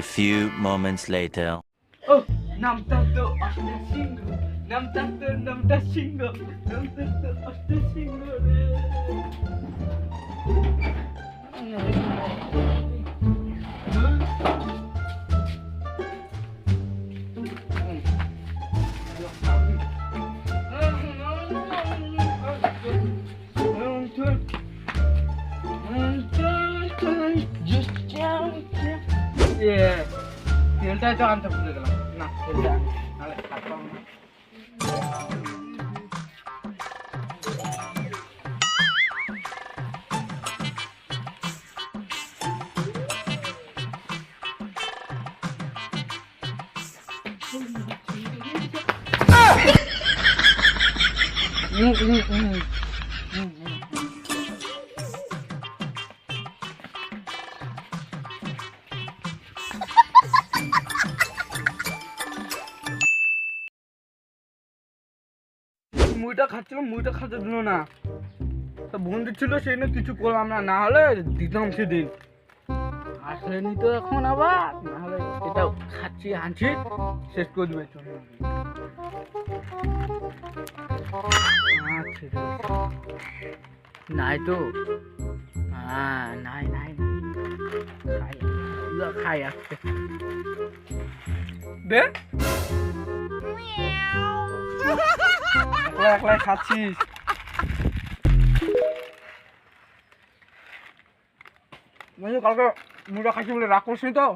A few moments later. Oh, nam tato ashta. Nam tato nam. Nam tato ashta. তেলটা তো আনতে ভুলে গেলাম না তেলটা আনি, নাহলে হাত পাবো না। উম, মুইটা খাচ্ছিলাম মুইটা খাতে দিল না। তা বন্ধু ছিল সেই জন্য কিছু করলাম না না হলে দিতাম সেদিন। আসলেনি তো এখন আবার, না হলে এটা খাচ্ছি, আনছি, শেষ করে দেবে আচ্ছা। নাই তো। হ্যাঁ নাই নাই। খাই খাই আসতে দে। একলা একলাই খাচ্ছিস। কালকে মুড়া খাচ্ছি বলে রাগ করছিস তো?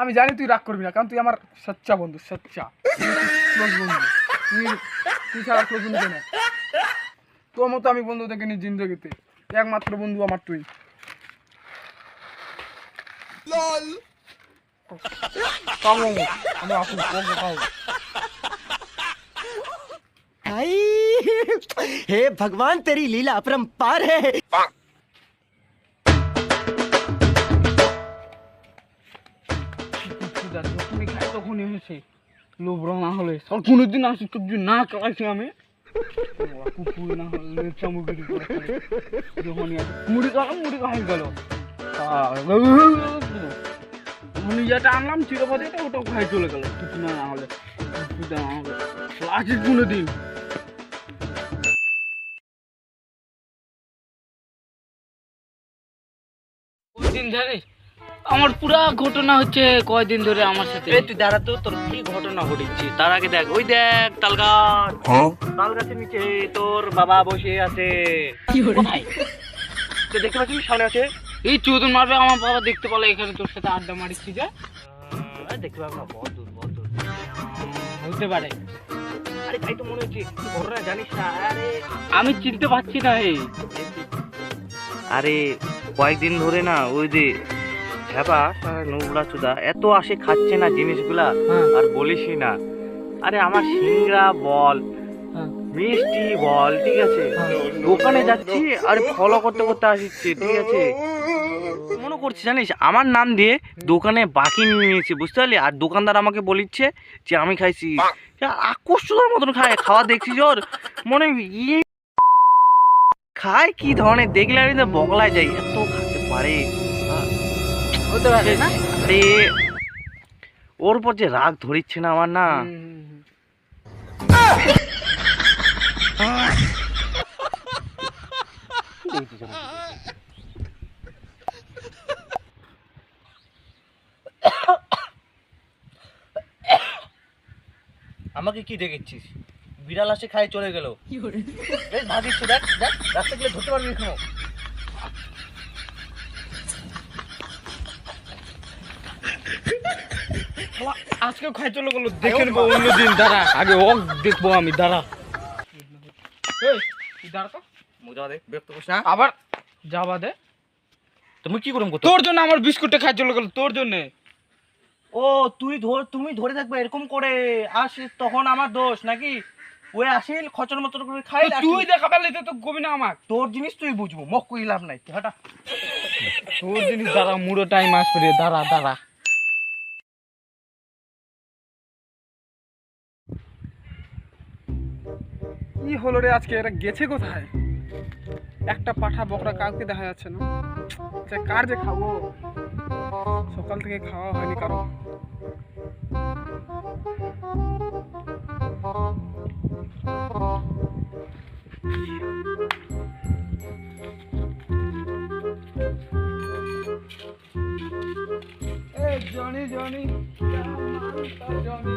আমি জানি তুই রাগ করবি না কারণ তুই আমার সচ্চা বন্ধু সচ্চা। ক্লোজ বন্ধু। তুই তুই ছাড়া ক্লোজ বন্ধু তোর মতো আমি বন্ধু দেখিনি জিন্দগিতে। একমাত্র বন্ধু আমার তুই। কামো আমি আসুন हे भगवान तेरी लीला अपरंपार है যখনই খাই তখনই হয়েছে লোভ না হলে সব কোনোদিন আসি সবজি না খাইছি আমি কুকুর না হলে চামুকি যখনই আসে মুড়ি খাওয়ালাম মুড়ি খাই গেল আমি যেটা আনলাম চিরপথে ওটাও খাই চলে গেল। কিছু না না হলে কিছু না হলে আসিস কোনোদিন কয়দিন জানিস আমার পুরা ঘটনা হচ্ছে কয়দিন ধরে আমার সাথে। এই তুই দাঁড়া তো তোর কি ঘটনা ঘটেছে? তার আগে দেখ ওই দেখ তাল গাছ তাল গাছের নিচে তোর বাবা বসে আছে? তো দেখতে পাচ্ছিস সামনে আছে। এই চোদন মারবে আমার বাবা দেখতে পেল এখানে তোর সাথে আড্ডা মারিছি যে দেখতে পাবো না বহুত দূর বহুত দূর হতে পারে। আরে তাই তো মনে হচ্ছে ঘটনা জানিস না আরে। আমি চিনতে পারছি না এই আরে কয়েকদিন ধরে না ওই যে হ্যাপা নোংরা চুদা এত আসে খাচ্ছে না জিনিসগুলা হ্যাঁ। আর বলিসই না। আরে আমার সিংড়া বল মিষ্টি বল ঠিক আছে? দোকানে যাচ্ছি আর ফলো করতে করতে আসছি ঠিক আছে? মনে করছি জানিস আমার নাম দিয়ে দোকানে বাকি নিয়ে নিয়েছি বুঝতে পারলি? আর দোকানদার আমাকে বলিচ্ছে যে আমি খাইছি। আকর্ষণের মতন খায় খাওয়া দেখছি জোর। মনে ইয়ে খায় কি ধরনের দেখলে আমি তো বগলায় যাই এত খাতে পারে। ওর পর যে রাগ ধরিচ্ছে না আমার না। আমাকে কি দেখেছিস? বিড়াল আসে খাই চলে গেল। বেশ ভাগিস তো, দেখ দেখ রাস্তা গেলে ধরতে পারবি এখনও। আজকে খাই চলে গেলো দেখে নেব অন্যদিন দাঁড়া আগে ওক দেখব আমি দাঁড়া। আবার যাবা দে। তুমি কি করুম করতো তোর জন্য আমার বিস্কুটটা খাই চলে গেলো তোর জন্য। ও তুই ধর তুমি ধরে থাকবে এরকম করে আস তখন আমার দোষ নাকি? ওই আসিল খচর মতর করে খাই তুই দেখা পেলে তো কবি না আমার তোর জিনিস তুই বুঝব মক কই লাভ নাই হাঁটা। তোর জিনিস দাঁড়া মুড়ো টাইম আসবে রে দাঁড়া দাঁড়া। কি হলো রে আজকে এরা গেছে কোথায়? একটা পাঠা বকরা কাউকে দেখা যাচ্ছে না। আচ্ছা, কার যে খাব? সকাল থেকে খাওয়া হয়নি কারও এই Johnny Johnny Johnny